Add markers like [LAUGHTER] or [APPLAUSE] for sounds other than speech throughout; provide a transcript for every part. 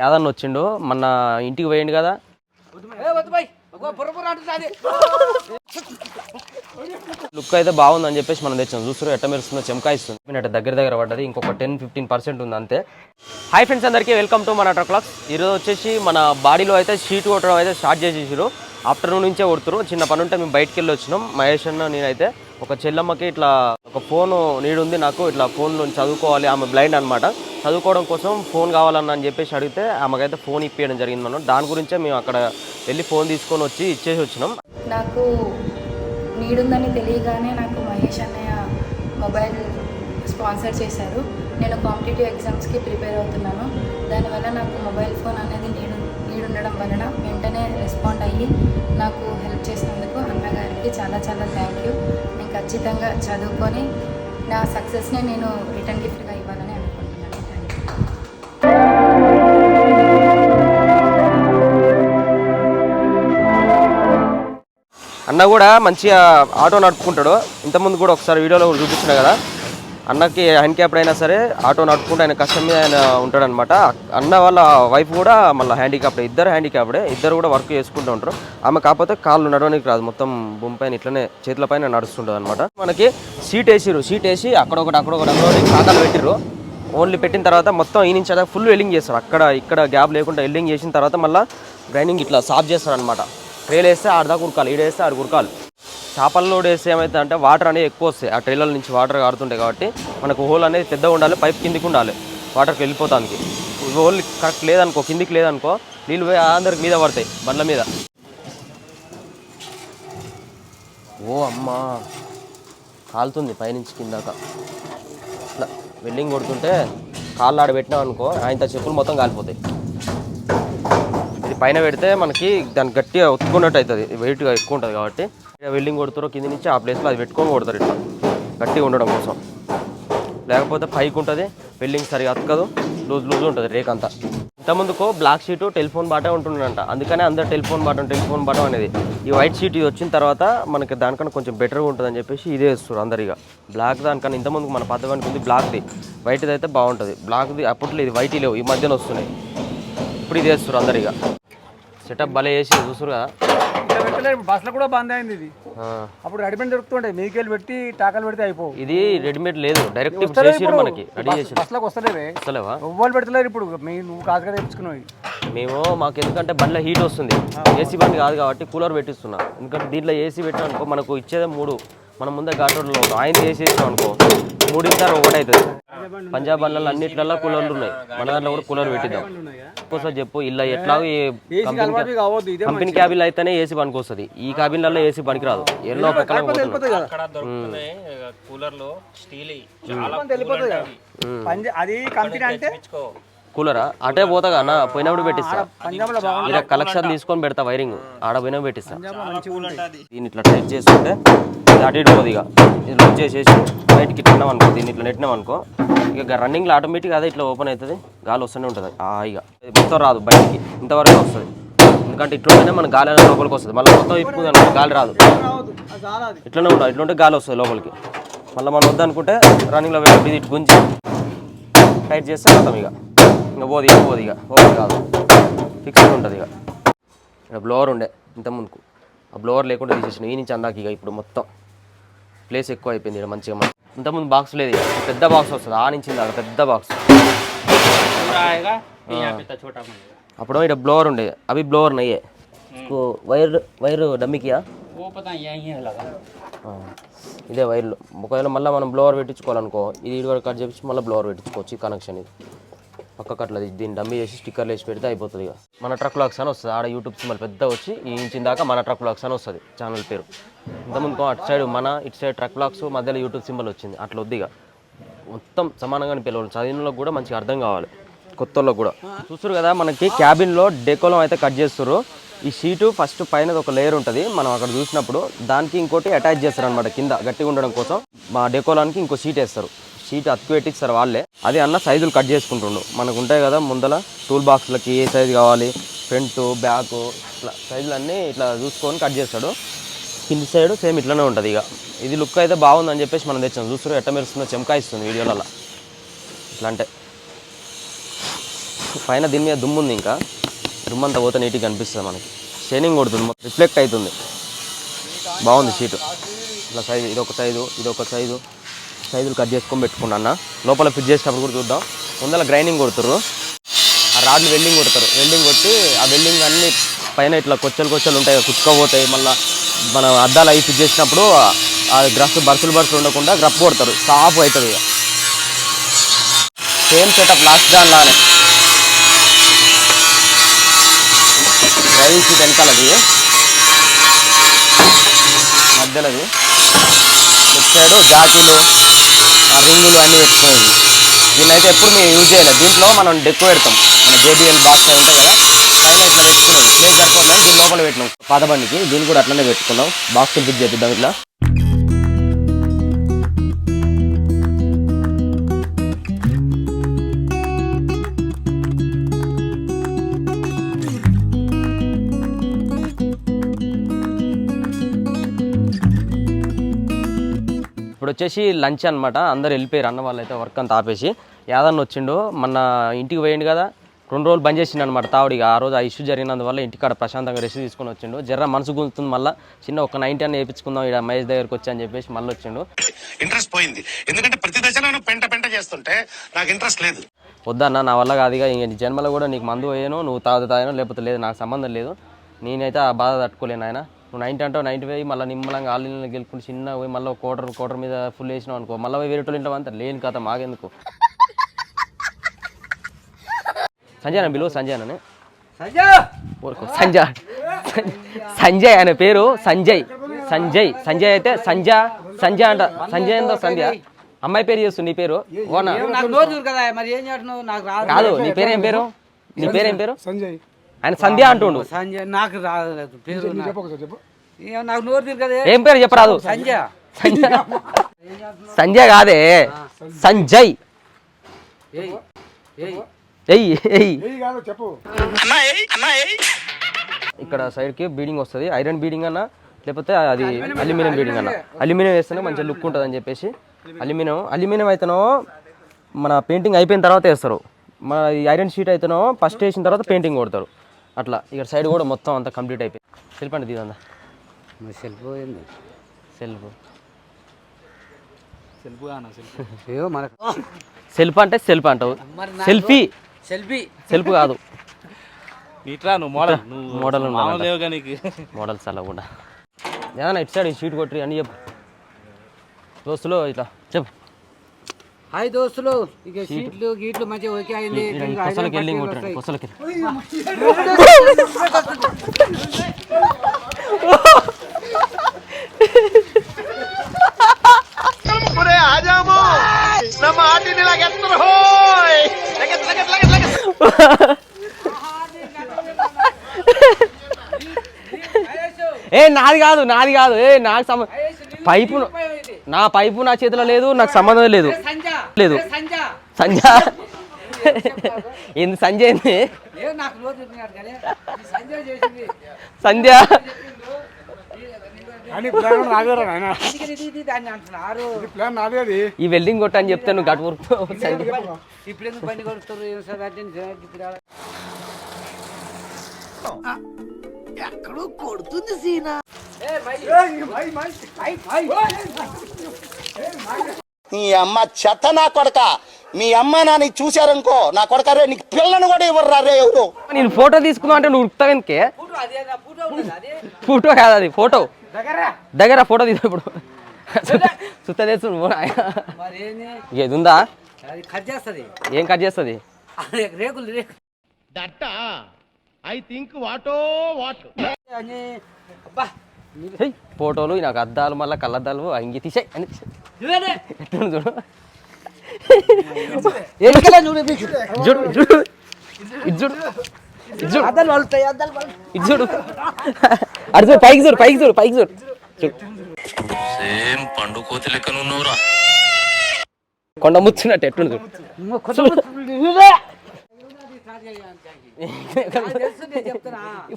యాదన్న వచ్చిండు మొన్న ఇంటికి పోయిండు కదా. లుక్ అయితే బాగుంది అని చెప్పేసి మనం తెచ్చాం. చూస్తారు ఎట్ట మెరుస్తుందో చెమకాయిస్తుంది. ఇస్తున్నట్టు దగ్గర దగ్గర పడ్డది ఇంకొక టెన్ ఫిఫ్టీన్ పర్సెంట్ ఉంది అంతే. హాయ్ ఫ్రెండ్స్ అందరికీ వెల్కమ్ టు మన క్లాక్స్ ఈరోజు వచ్చేసి మన బాడీలో అయితే షీట్ కొట్టడం అయితే స్టార్ట్ చేసేసారు ఆఫ్టర్నూన్ నుంచే కొడుతురు చిన్న పని ఉంటే మేము బయటికి వెళ్ళి వచ్చినాం. మహేష్ అన్న నేనైతే ఒక చెల్లమ్మకి ఇట్లా ఒక ఫోన్ నీడుంది నాకు ఇట్లా ఫోన్ నుంచి చదువుకోవాలి ఆమె బ్లైండ్ అనమాట చదువుకోవడం కోసం ఫోన్ కావాలన్న అని చెప్పేసి అడిగితే ఆమెకైతే ఫోన్ ఇప్పించడం జరిగింది మనం. దాని గురించే మేము అక్కడ వెళ్ళి ఫోన్ తీసుకొని వచ్చి ఇచ్చేసి వచ్చినాం. నాకు నీడుందని తెలియగానే నాకు మహేష్ అన్నయ్య మొబైల్ స్పాన్సర్ చేశారు. నేను కాంపిటేటివ్ ఎగ్జామ్స్కి ప్రిపేర్ అవుతున్నాను. దానివల్ల నాకు మొబైల్ ఫోన్ అనేది నీడు నీడుండడం వలన వెంటనే రెస్పాండ్ అయ్యి నాకు హెల్ప్ చేసినందుకు అన్నగారికి చాలా చాలా థ్యాంక్ యూ ఖచ్చితంగా చదువుకొని నా సక్సెస్ని నేను రిటర్న్ గిఫ్ట్గా ఇవ్వాలని అనుకుంటున్నాను. అన్న కూడా మంచిగా ఆటో నడుపుకుంటాడు. ఇంతకుముందు కూడా ఒకసారి వీడియోలో చూపించిన కదా. అన్నకి హ్యాండిక్యాప్డ్ అయినా సరే ఆటో నడుపుకుంటూ ఆయన కష్టం మీద ఆయన ఉంటాడనమాట. అన్న వాళ్ళ వైఫ్ కూడా మళ్ళీ హ్యాండిక్యాప్డ్ ఇద్దరు హ్యాండిక్యాప్డే ఇద్దరు కూడా వర్క్ చేసుకుంటూ ఉంటారు. ఆమె కాకపోతే కాళ్ళు నడవడానికి రాదు మొత్తం భూమి పైన ఇట్లనే చేతుల పైన నడుస్తుంటుంది అనమాట మనకి సీట్ వేసిరు సీట్ వేసి అక్కడ ఒకటి అక్కడ ఒకటి అక్కడ ఖాతాలు పెట్టిరు ఓన్లీ పెట్టిన తర్వాత మొత్తం ఈ నుంచి అదే ఫుల్ వెల్డింగ్ చేస్తారు. అక్కడ ఇక్కడ గ్యాప్ లేకుండా వెల్డింగ్ చేసిన తర్వాత మళ్ళీ గ్రైండింగ్ ఇట్లా సాఫ్ చేస్తారు అనమాట ట్రేలు వేస్తే ఆడదాకా ఉరకాలి ఈడ వేస్తే ఆడ ఉరకాలి. చేపల్లో వేస్తే ఏమైతే అంటే వాటర్ అనేది ఎక్కువ వస్తాయి. ఆ ట్రైలర్ నుంచి వాటర్ కారుతుంటాయి కాబట్టి మనకు హోల్ అనేది పెద్దగా ఉండాలి పైప్ కిందికి ఉండాలి వాటర్కి వెళ్ళిపోతానికి. హోల్ కరెక్ట్ లేదనుకో కిందికి లేదనుకో నీళ్ళు పోయి అందరికి మీద పడతాయి బండ్ల మీద. ఓ అమ్మా కాలుతుంది పైనుంచి కిందాక. ఇట్లా వెల్డింగ్ కొడుతుంటే కాళ్ళు ఆడ పెట్టినాం అనుకో ఆయన చెప్పులు మొత్తం కాలిపోతాయి. ఇది పైన పెడితే మనకి దాన్ని గట్టిగా ఒత్తుకున్నట్టు అవుతుంది వెయిట్గా ఎక్కువ ఉంటుంది కాబట్టి. వెల్డింగ్ కొడుతారో కింద నుంచి ఆ ప్లేస్లో అది పెట్టుకొని కొడతారు ఇట్లా. గట్టిగా ఉండడం కోసం. లేకపోతే పైకి ఉంటుంది వెల్డింగ్ సరిగా అతకదు లూజ్ లూజ్ ఉంటుంది రేక్ అంతా. ఇంతకుముందుకు బ్లాక్ షీటు టెలిఫోన్ బాటే ఉంటుందంట అందుకనే అందరు టెలిఫోన్ బాటం టెలిఫోన్ బాటం అనేది. ఈ వైట్ షీట్ ఇది వచ్చిన తర్వాత మనకి దానికన్నా కొంచెం బెటర్గా ఉంటుందని చెప్పేసి ఇదే ఇస్తారు అందరిగా బ్లాక్ దానికన్నా ఇంతకుముందుకు మన పద్ధతి ఉంది బ్లాక్ది వైట్ది అయితే బాగుంటుంది. బ్లాక్ది అప్పట్లో ఇది వైట్ లేవు ఈ మధ్యన వస్తున్నాయి. ఇప్పుడు ఇది వేస్తారు అందరిగా సెటప్ భలే వేసి చూస్తారు కదా? బస్సులో కూడా బంద్ అయింది ఇది. అప్పుడు రెడీమేడ్ దొరుకుతుండే మీకెళ్ళి పెట్టి టాకలు పెడితే అయిపోవు. ఇది రెడీమేడ్ లేదు. డైరెక్ట్ చేసిరు మనకి రెడీ చేసి బస్సులోకి వస్తలేవే. వస్తలేవా? ఎవ్వరు పెడతలేరు ఇప్పుడు. మీ నువ్వు కాసుగా తెచ్చుకున్నావు. మేము మాకు ఎందుకంటే బండ్లో హీట్ వస్తుంది. ఏసీ బండి కాదు కాబట్టి కూలర్ పెట్టిస్తున్నా. ఎందుకంటే దీంట్లో ఏసీ పెట్టాం అనుకో మనకు ఇచ్చేదే మూడు. మనం ముందే ఘాటోడ్లో ఉన్నాం. ఆయన ఏసీ ఇచ్చాం అనుకో మూడింటారు ఒకటి అవుతుంది. పంజాబ్ బండ్లలో అన్నిట్లలో కూలర్లు ఉన్నాయి. మన దాంట్లో కూడా కూలర్ పెట్టిద్దాం. ఒక్కోసారి చెప్పు ఇలా ఎట్లా కంపెనీ క్యాబిన్లో అయితేనే ఏసీ పనికి వస్తుంది. ఈ క్యాబిన్లలో ఏసీ ఎన్నో కదా. అక్కడ దొరుకుతున్నాయి కూలర్లు స్టీల్ అది కంపెనీ అంటే? కూలరా? అటే పోతా అన్న పోయినప్పుడు పెట్టిస్తా. ఇలా కలెక్షన్ తీసుకొని పెడతా వైరింగ్. ఆడ పోయినా పెట్టిస్తా. దీన్ని ఇట్లా టైట్ చేసుకుంటే ఇది అటు ఇటు పోదు ఇక ఇది లూజ్ చేసేసి బయటికి ఇట్లా అనుకో దీన్ని ఇట్లా నెట్టినాం అనుకో ఇక రన్నింగ్లో ఆటోమేటిక్ అదే ఇట్లా ఓపెన్ అవుతుంది గాలి వస్తూనే ఉంటుంది. ఆ ఇక మొత్తం రాదు బయటికి ఇంతవరకు వస్తుంది. ఎందుకంటే ఇట్లుంటేనే మన గాలి అనేది లోపలికి వస్తుంది. మళ్ళీ మొత్తం ఇప్పుకుంది అనుకో గాలి రాదు. ఇట్లనే ఉంటుంది. ఇట్లుంటే గాలి వస్తుంది లోపలికి. మళ్ళీ మనం వద్దనుకుంటే రన్నింగ్లో వెళ్ళి ఇది ఇటు గుంజి టైట్ చేస్తే మొత్తం ఇక. ఇంకా పోదు ఇక పోదు ఇక. ఓపెన్ కాదు. ఫిక్స్డ్ ఉంటుంది ఇక. ఇక్కడ బ్లోవర్ ఉండే ఇంత ముందుకు ఆ బ్లోవర్ లేకుండా తీసేసిన. ఈ నుంచి అందాక ఇక ఇప్పుడు మొత్తం ప్లేస్ ఎక్కువ అయిపోయింది ఇక్కడ మంచిగా మన ఇంతకుముందు బాక్స్ లేదు ఇక. పెద్ద బాక్స్ వస్తుంది. ఆ నుంచి దాకా పెద్ద బాక్స్ అప్పుడు ఇక్కడ బ్లోవర్ ఉండే. అవి బ్లోవర్ నయ్యే. వైర్ వైర్ డమ్మికియా? ఇదే వైర్లు. ఒకవేళ మళ్ళీ మనం బ్లోవర్ పెట్టించుకోవాలనుకో ఇది ఇటు వరకు కట్ చేపించి మళ్ళీ బ్లోవర్ పెట్టించుకోవచ్చు ఈ కనెక్షన్ ఇది. పక్కకు అట్లా దీన్ని డమ్మీ చేసి స్టిక్కర్లు వేసి పెడితే అయిపోతుంది ఇక. మన ట్రక్ బ్లాగ్స్ అని వస్తుంది. ఆడ యూట్యూబ్ సింబల్ పెద్ద వచ్చి ఈ ఇంచిన దాకా మన ట్రక్ బ్లాగ్స్ అని వస్తుంది ఛానల్ పేరు. ఇంతకుముందు అటు సైడ్ మన ఇటు సైడ్ ట్రక్ లాక్స్ మధ్యలో యూట్యూబ్ సింబల్ వచ్చింది. అట్లా వద్దిగా మొత్తం సమానంగానే పిల్లలు చదివిన కూడా మంచిగా అర్థం కావాలి. కొత్త వాళ్ళకి కూడా. చూస్తారు కదా మనకి క్యాబిన్లో డెకోలం అయితే కట్ చేస్తారు ఈ షీటు ఫస్ట్ పైన ఒక లేయర్ ఉంటుంది. మనం అక్కడ చూసినప్పుడు దానికి ఇంకోటి అటాచ్ చేస్తారు అనమాట కింద గట్టిగా ఉండడం కోసం. మా డెకోలానికి ఇంకో షీట్ వేస్తారు. షీట్ అతుకు వాళ్ళే. అది అన్న సైజులు కట్ చేసుకుంటుండు. మనకు ఉంటాయి కదా ముందల టూల్ బాక్స్లకి ఏ సైజు కావాలి ఫ్రంట్ బ్యాక్ ఇట్లా సైజులు అన్నీ ఇట్లా చూసుకొని కట్ చేస్తాడు. కింది సైడ్ సేమ్ ఇట్లనే ఉంటుంది ఇక. ఇది లుక్ అయితే బాగుందని చెప్పేసి మనం తెచ్చాం చూస్తారు ఎట్ట మెరుస్తుందో చెమకాయిస్తుంది వీడియోలలో ఇట్లా అంటే పైన దీని మీద దుమ్ము ఉంది ఇంకా. దుమ్ము అంతా పోతే నీట్గా కనిపిస్తుంది మనకి. షైనింగ్ కొడుతుంది రిఫ్లెక్ట్ అవుతుంది. బాగుంది షీటు ఇట్లా సైజు ఇది ఒక సైజు ఇది ఒక సైజు సైజులు కట్ చేసుకొని పెట్టుకున్నా లోపల ఫిట్ చేసేటప్పుడు కూడా చూద్దాం. ముందర గ్రైండింగ్ కొడతారు ఆ రాడ్లు వెల్డింగ్ కొడతారు. వెల్డింగ్ కొట్టి ఆ వెల్డింగ్ అన్ని పైన ఇట్లా కొచ్చలు కొచ్చలు ఉంటాయి కుచ్చుకోపోతాయి. మళ్ళీ మన అద్దాలు అవి ఫిట్ చేసినప్పుడు ఆ- గ్రఫ్ బర్సులు బర్సులు ఉండకుండా గ్రఫ్ కొడతారు. సాఫ్ అవుతుంది ఇక. సేమ్ సెటప్ లాస్ట్ దానిలానే డ్రైవింగ్ వెనకాలది. మధ్యలోది. సైడ్ జాకీలు ఆ రింగులు అన్నీ పెట్టుకునేది దీన్ని అయితే ఎప్పుడు మేము యూజ్ చేయలేదు. దీంట్లో మనం డెక్కు పెడతాం. మన జేబిఎల్ బాక్స్ అయి ఉంటాయి కదా పైన ఇట్లా పెట్టుకునేది ప్లేస్ సరిపోతుందని దీని లోపల పెట్టినాం. పాత బండికి దీన్ని కూడా అట్లనే పెట్టుకున్నాం. బాక్స్ ఫిట్ చేద్దాం ఇట్లా. వచ్చేసి లంచ్ అన్నమాట. అందరు వెళ్ళిపోయారు అన్న వాళ్ళు అయితే వర్క్ అంతా ఆపేసి. యాదన్న వచ్చిండు మొన్న ఇంటికి పోయిండు కదా రెండు రోజులు బంద్ చేసిండు అనమాట తావుడిగా ఆ రోజు ఆ ఇష్యూ జరిగినందువల్ల ఇంటికాడ ప్రశాంతంగా రెస్ట్ తీసుకొని వచ్చిండు. జర్ర మనసు గుంతుంది మళ్ళీ. చిన్న ఒక నైన్టీ అని వేయించుకుందాం ఇక్కడ మహేష్ దగ్గరికి వచ్చి అని చెప్పేసి మళ్ళీ వచ్చిండు. ఇంట్రెస్ట్ పోయింది. ఎందుకంటే ప్రతి దశలోనూ పెంట పెంట చేస్తుంటే నాకు ఇంట్రెస్ట్ లేదు. వద్దన్న నా వల్ల కాదుగా ఇంక. నీ జన్మలో కూడా నీకు మందు పోయాను నువ్వు తాగు తాగాను లేకపోతే లేదు నాకు సంబంధం లేదు. నేనైతే ఆ బాధ తట్టుకోలేను ఆయన నువ్వు నైన్టీ అంటావు నైన్టీ పోయి మళ్ళీ నిమ్మలంగా ఆన్లైన్లో గెలుపుకుని చిన్న పోయి మళ్ళీ కోటర్ కోటర్ మీద ఫుల్ వేసినావు అనుకో మళ్ళీ వేరే ఇంట్లో అంతా లేని కథ మాకెందుకు? సంజయ్ అన్న బిలువ సంజయ్! ఊరుకో. సంజయ్ సంజయ్ అనే పేరు సంజయ్. సంజయ్ సంజయ్ అయితే సంజయ్ సంజయ్ అంట. సంజయ్ అంత సంధ్య. అమ్మాయి పేరు చేస్తుంది నీ పేరు? ఓనా? నాకు నోరు చూడు కదా మరి ఏం చేస్తున్నావు? నాకు రాదు. కాదు నీ పేరు ఏం పేరు? నీ పేరు ఏం పేరు? సంజయ్. ఆయన సంధ్య అంటుండు. సంజయ్ నాకు రాదు పేరు నాకు. చెప్పు ఒకసారి చెప్పు. ఏం నాకు నోరు తీరు కదా? ఏం పేరు చెప్పరాదు? సంజయ్ సంజయ్ సంజయ్ కాదే. సంజయ్. ఏయ్ ఏయ్. ఎయ్ ఎయ్ ఏయ్ కాదు చెప్పు. ఇక్కడ సైడ్కి బీడింగ్ వస్తుంది. ఐరన్ బీడింగ్ అన్న లేకపోతే అది అల్యూమినియం బీడింగ్ అన్న. అల్యూమినియం వేస్తేనే మంచిగా లుక్ ఉంటుంది అని చెప్పేసి అల్యూమినియం అల్యూమినియం అయితేనో మన పెయింటింగ్ అయిపోయిన తర్వాత వేస్తారు. మన ఐరన్ షీట్ అయితేనో ఫస్ట్ వేసిన తర్వాత పెయింటింగ్ కొడతారు. అట్లా ఇక్కడ సైడ్ కూడా మొత్తం అంతా కంప్లీట్ అయిపోయింది. సెల్ఫ్ అంటే ఇదంతా వెళ్ళిపోయింది సెల్ఫ్ ఏవో మనకు సెల్ఫ్ అంటే సెల్ఫ్ అంటావు. సెల్ఫీ. సెల్ఫీ. సెల్ఫ్ కాదు. నువ్వు మోడల్. [LAUGHS] మోడల్ మోడల్స్ అలా కూడా. ఏదన్నా ఇటు సైడ్ షీట్ కొట్టి అని చెప్పు. దోస్తులు ఇట్లా చెప్పు. హాయ్ దోస్తులు. ఇక సీట్లు గీట్లు మంచిగా ఓకే అయింది. కొసలకి వెళ్ళి కొట్టండి. కొసలకి ఏ నాది కాదు నాది కాదు. ఏ నాకు సంబంధం పైపు నా పైపు నా చేతిలో లేదు నాకు సంబంధం లేదు. లేదు. సంజయ్ ఏంది సంజయ్ ఈ సంధ్య వెల్డింగ్ కొట్ట అని చెప్తే నువ్వు గట్ ఊరుకో సంధ్య. ఇప్పుడు ఎందుకు నీ అమ్మ చెత్త నా కొడక. మీ అమ్మ నాని చూశారనుకో నా కొడక రే నీకు పిల్లను కూడా ఇవ్వరు రే ఎవరు? నేను ఫోటో తీసుకుందాం అంటే నువ్వు ఉరుకుతావు ఎందుకే? ఫోటో అదే నా ఫోటో ఉన్నది అదే. ఫోటో కాదు అది ఫోటో. దగ్గర ఫోటో తీసు ఇప్పుడు. సుత్త తెచ్చు ఇది ఉందా? కట్ చేస్తుంది. ఏం కట్ చేస్తుంది? రేకులు రేకులు. అని అబ్బా. ఫోటోలు నాకు అద్దాలు మళ్ళీ కళ్ళద్దాలు అంగి తీసాయి అని. చూడు? చూడు చూడు. ఇది చూడు పైకి చూడు పైకి చూడు పైకి చూడు. సేమ్ పండు కోతి కొండ ముచ్చినట్టు ఎట్లుంది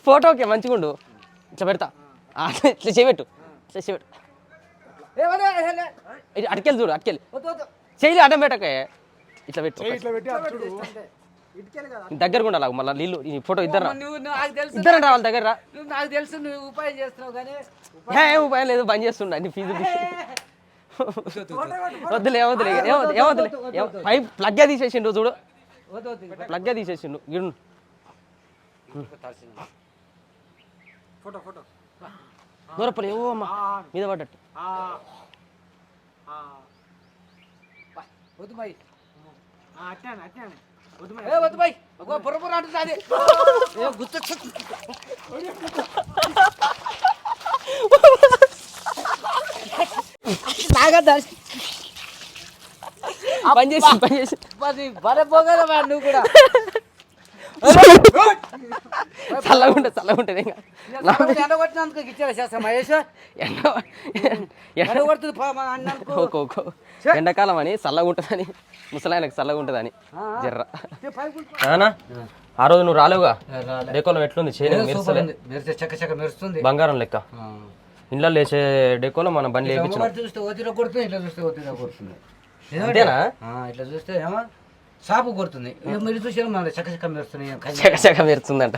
ఫోటోకి మంచిగా ఉండు ఇట్లా పెడతా. ఇట్లా చేయబెట్టు. ఇట్లా చేయబెట్టు. అటుకెళ్ళి చూడు అటుకెళ్ళి. చేయలే అడ్డం పెట్టకే. ఇట్లా పెట్టు. దగ్గరకు ఉండాలి మళ్ళీ నీళ్ళు ఈ ఫోటో ఇద్దరు నువ్వు నాకు తెలుసు ఇద్దరు రావాలి దగ్గర నాకు తెలుసు నువ్వు ఉపాయం చేస్తున్నావు కానీ ఏ, ఉపాయం లేదు బంద్ చేస్తుండ నీ ఫీజు వద్దులే వద్దులే ఏమవుతుంది పైప్ ప్లగ్గా తీసేసిండు చూడు. ప్లగ్గా తీసేసిండు గిడు ఫోటో ఫోటో. దూరపల్లి ఏవో అమ్మ మీద పడ్డట్టు. వద్దు బాయ్ అట్నే అట్నే వద్దు ఏ వద్దు బాయ్ ఒక బుర్ర బుర్ర అంటుంది అది. ఏ గుర్తు పని చేసి పని చేసి. మరి బరే పోగలవా నువ్వు కూడా? చల్లగా ఉంటుంది చల్లగా ఉంటుంది ఇంకా ఎండ కొట్టినందుకు ఇచ్చారా శాస్త్రం మహేష్. ఎండ ఎండ కొడుతుంది పో మా అన్నందుకు ఓకో ఓకో ఎండాకాలం అని చల్లగా ఉంటుందని ముసలాయనకు చల్లగా ఉంటుందని జర్ర. ఆ రోజు నువ్వు రాలేవుగా? డెకోలం ఎట్లుంది? చేయలేదు మెరుస్తలే? మెరిస్తే చక్క చక్క మెరుస్తుంది. బంగారం లెక్క. ఇంట్లో లేచే డెకోలో మన బండి చూస్తే కొడుతుంది ఇట్లా చూస్తే కొడుతుంది అంతేనా? ఇట్లా చూస్తే ఏమో? సాపు కొడుతుంది. మీరు చూసారు మన చక్క చక్క మెరుస్తున్నాయి ఏం కన్య- చక చక మెరుస్తుందంట.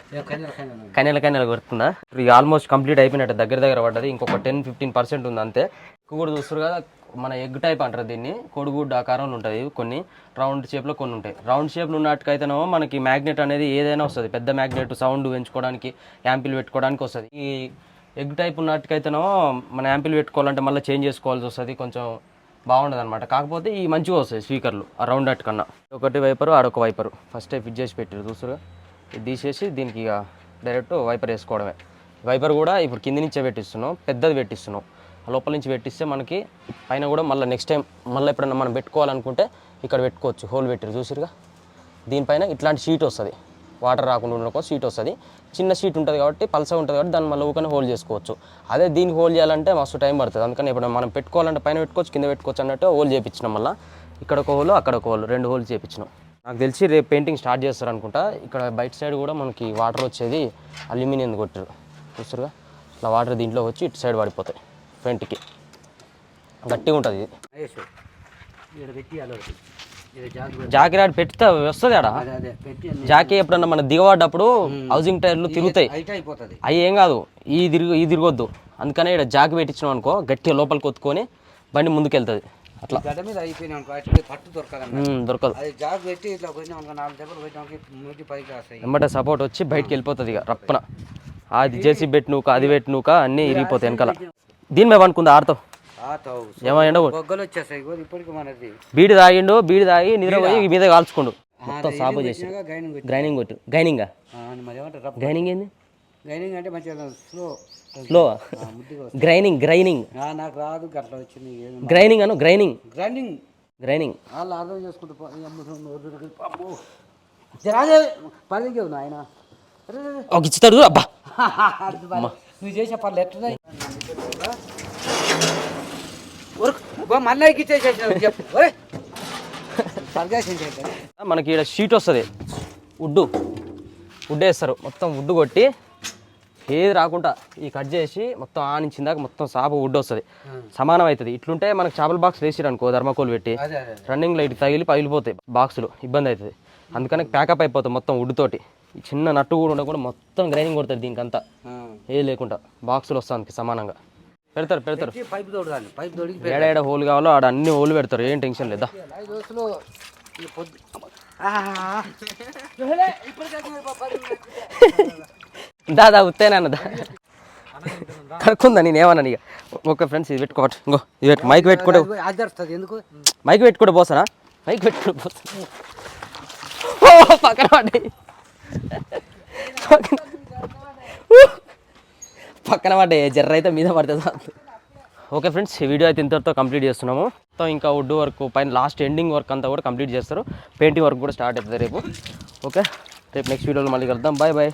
కన్యల కన్యలు. కొడుతుందా? ఇక ఆల్మోస్ట్ కంప్లీట్ అయిపోయినట్టు దగ్గర దగ్గర పడ్డది. ఇంకొక టెన్ ఫిఫ్టీన్ పర్సెంట్ ఉంది అంతే. కూడా చూస్తారు కదా మన ఎగ్ టైప్ అంటారు దీన్ని. కోడిగుడ్డు ఆకారంలో ఉంటుంది కొన్ని. రౌండ్ షేప్లో కొన్ని ఉంటాయి. రౌండ్ షేప్లో ఉన్నట్టుకైతేనేమో మనకి మ్యాగ్నెట్ అనేది ఏదైనా వస్తుంది. పెద్ద మ్యాగ్నెట్ సౌండ్ పెంచుకోవడానికి యాంపిల్ పెట్టుకోవడానికి వస్తుంది. ఈ ఎగ్ టైప్ ఉన్నట్టుకైతేనేమో మన యాంపిల్ పెట్టుకోవాలంటే మళ్ళీ చేంజ్ చేసుకోవాల్సి వస్తుంది. కొంచెం బాగుండదు అనమాట కాకపోతే ఈ మంచిగా వస్తాయి స్పీకర్లు ఆ రౌండ్ అట్ కన్నా. ఒకటి వైపరు ఆడొక వైపరు. ఫస్ట్ ఫిట్ చేసి పెట్టారు చూసారుగా ఇది తీసేసి దీనికి ఇక డైరెక్ట్ వైపర్ వేసుకోవడమే. వైపర్ కూడా ఇప్పుడు కింది నుంచే పెట్టిస్తున్నాం పెద్దది పెట్టిస్తున్నాం. లోపల నుంచి పెట్టిస్తే మనకి పైన కూడా మళ్ళీ నెక్స్ట్ టైం మళ్ళీ ఎప్పుడైనా మనం పెట్టుకోవాలనుకుంటే ఇక్కడ పెట్టుకోవచ్చు. హోల్ పెట్టారు చూసిరుగా దీనిపైన ఇట్లాంటి షీట్ వస్తుంది. వాటర్ రాకుండా ఉండడం సీట్ వస్తుంది. చిన్న సీట్ ఉంటుంది కాబట్టి పల్స ఉంటుంది కాబట్టి దాన్ని మళ్ళీ ఊకనే హోల్డ్ చేసుకోవచ్చు. అదే దీనికి హోల్డ్ చేయాలంటే మస్తు టైం పడుతుంది. అందుకని ఇప్పుడు మనం పెట్టుకోవాలంటే పైన పెట్టుకోవచ్చు కింద పెట్టుకోవచ్చు అన్నట్టు హోల్ చేయించినాం మళ్ళీ. ఇక్కడ ఒక హోల్ అక్కడ ఒక హోల్ రెండు హోల్ చేయించినాం నాకు తెలిసి రేపు పెయింటింగ్ స్టార్ట్ చేస్తారు అనుకుంటా. ఇక్కడ బయట సైడ్ కూడా మనకి వాటర్ వచ్చేది అల్యూమినియం కొట్టారు చూస్తారుగా ఇట్లా వాటర్ దీంట్లో వచ్చి ఇటు సైడ్ పడిపోతాయి ఫ్రంట్కి గట్టిగా ఉంటుంది ఇది. జాగ్రత్త. జాకెట్ పెడితే వస్తుంది ఆడ. జాకీ ఎప్పుడన్నా మన దిగబడ్డప్పుడు హౌసింగ్ టైర్లు తిరుగుతాయి. అవి ఏం కాదు ఈ తిరుగు ఈ తిరగొద్దు. అందుకనే ఇక్కడ జాకి పెట్టించినాం అనుకో గట్టిగా లోపలికి ఒత్తుకొని బండి ముందుకెళ్తుంది. అట్లా. గడ్డ మీద అయిపోయినాం పట్టు దొరకదు అది జాగ్ పెట్టి ఇట్లా పోయినాం అనుకో నాలుగు దెబ్బలు పోయినాం మూటి పైకి వస్తాయి వెంబట సపోర్ట్ వచ్చి బయటికి వెళ్ళిపోతుంది ఇక రప్పన. అది జేసీ పెట్టి నూక అది పెట్టి నూక అన్నీ ఇరిగిపోతాయి వెనకాల. దీని మీద అనుకుంది ఆడతో? బొగ్గలు ఇప్పటికి మనది. బీడి తాగిండు బీడి తాగి నిద్రపోయి ఈ మీద కాల్చుకోండు. మొత్తం సాబు చేసి గ్రైనింగ్ కొట్టు. గైనింగా గైనింగ్ ఏంది? గైనింగ్ అంటే మంచిగా స్లో స్లో గ్రైనింగ్ గ్రైనింగ్ నాకు రాదు గట్ల వచ్చింది గ్రైనింగ్ అను గ్రైనింగ్ గ్రైండింగ్ గ్రైనింగ్ వాళ్ళు అర్థం చేసుకుంటూ ఒక ఇచ్చుతాడు అబ్బా. [LAUGHS] నువ్వు చేసే పనులు ఎట్లున్నాయి? గో మన్నయ్యకి ఇచ్చేసేసినావు చెప్పు. మనకి ఇక్కడ షీట్ వస్తుంది. వుడ్డు. వుడ్ వేస్తారు మొత్తం వుడ్ కొట్టి ఏది రాకుండా ఈ కట్ చేసి మొత్తం ఆనించిందాక మొత్తం సాపు వుడ్ వస్తుంది. సమానం అవుతుంది. ఇట్లుంటే మనకి చేపల బాక్స్ వేసిరు అనుకో ధర్మకోల్ పెట్టి రన్నింగ్ లైట్ తగిలి పగిలిపోతాయి బాక్సులు ఇబ్బంది అవుతుంది. అందుకని ప్యాకప్ అయిపోతుంది మొత్తం వుడ్ తోటి ఈ చిన్న నట్టు కూడా ఉండకుండా మొత్తం గ్రైనింగ్ కొడుతుంది దీనికంతా. ఆ. ఏ లేకుండా బాక్సులు వస్తానికి సమానంగా. పెడతారు పెడతారు. పైపు తోడదాన్ని పైపు తోడికి ఏడ ఏడ హోల్ కావాలో ఆడ అన్ని హోల్ పెడతారు ఏం టెన్షన్ లేదా? దాదా ఉత్తేనన్నదా కడుక్కుందా నేను ఏమన్నా ఇక ఓకే ఫ్రెండ్స్ ఇది పెట్టుకోవచ్చు ఇంకో ఇది పెట్టు మైక్ పెట్టుకుంటే ఎందుకు? మైక్ పెట్టుకుంటే పోసానా మైక్ పెట్టుకుంటే పోసానా ఓ పక్కన పడ్డాయి పక్కన పడ్డాయి జర్ర అయితే మీద పడుతుంది ఓకే ఫ్రెండ్స్ ఈ వీడియో అయితే ఇంతటితో కంప్లీట్ చేస్తున్నాము. మొత్తం ఇంకా వుడ్ వర్క్ పైన లాస్ట్ ఎండింగ్ వర్క్ అంతా కూడా కంప్లీట్ చేస్తారు. పెయింటింగ్ వర్క్ కూడా స్టార్ట్ అవుతుంది రేపు. ఓకే రేపు నెక్స్ట్ వీడియోలో మళ్ళీ కలుద్దాం. Bye bye.